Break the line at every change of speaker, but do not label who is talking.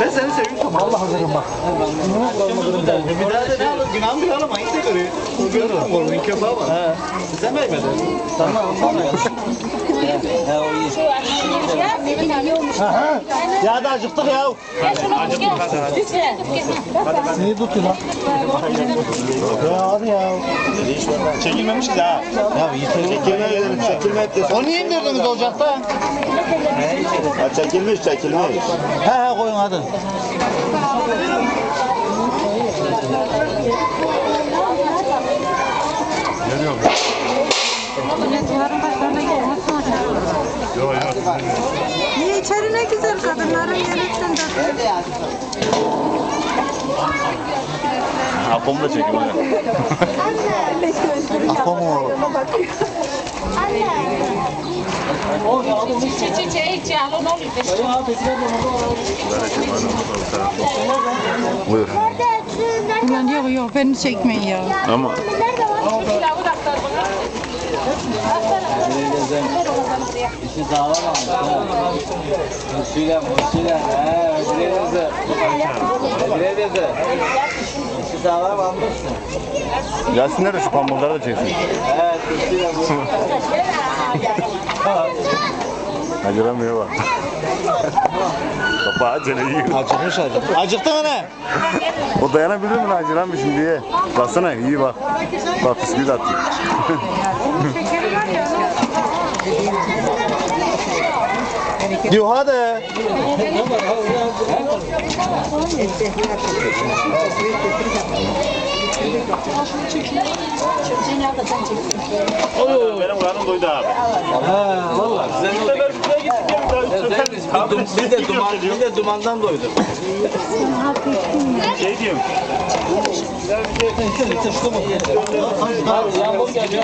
Ben seni seviyorum tamam.
Allah hazırım bak.
Bir daha da ne alır? Günahım bir alım göre. Görüyor musun? Oğlum köpeği var. Sen vermedin.
Aha. Ya da acıktık ya. Neyi tutuyor lan? Ya hadi ya.
Çekilmemiş ki daha.
Ya.
Çekilme dedim. Çekilme.
Onu niye indirdiniz ocakta?
Ha, çekilmiş çekilmiş.
He he koyun hadi.
Niye içeri ne güzel kadınların yemekten de.
Apomu da çekim hadi.
Apomu.
Buyur.
Ulan yok yok beni çekmeyin ya.
Ama
İşi sağlam almış ha. Muşuyla muşuyla. He ödüre dedi. Ödüre dedi. İşi sağlam almışsın.
gelsinler de şu pamukları da çeksin.
He muşuyla muşuyla.
Acıramıyor bak. Kapağı acele yiyor.
Acıkmış acık. Acıktın mı ne?
O dayanabilir mi lan acıramışım diye. Baksana iyi bak. Bak atıyor.
Diyor hadi.
Benim karnım doydu abi.
He valla güzel oldu. Güzelmiş. Bir, dum, bir de duman, bir de dumandan doyduk.
Şey diyorum.
Abi yağmur geliyor.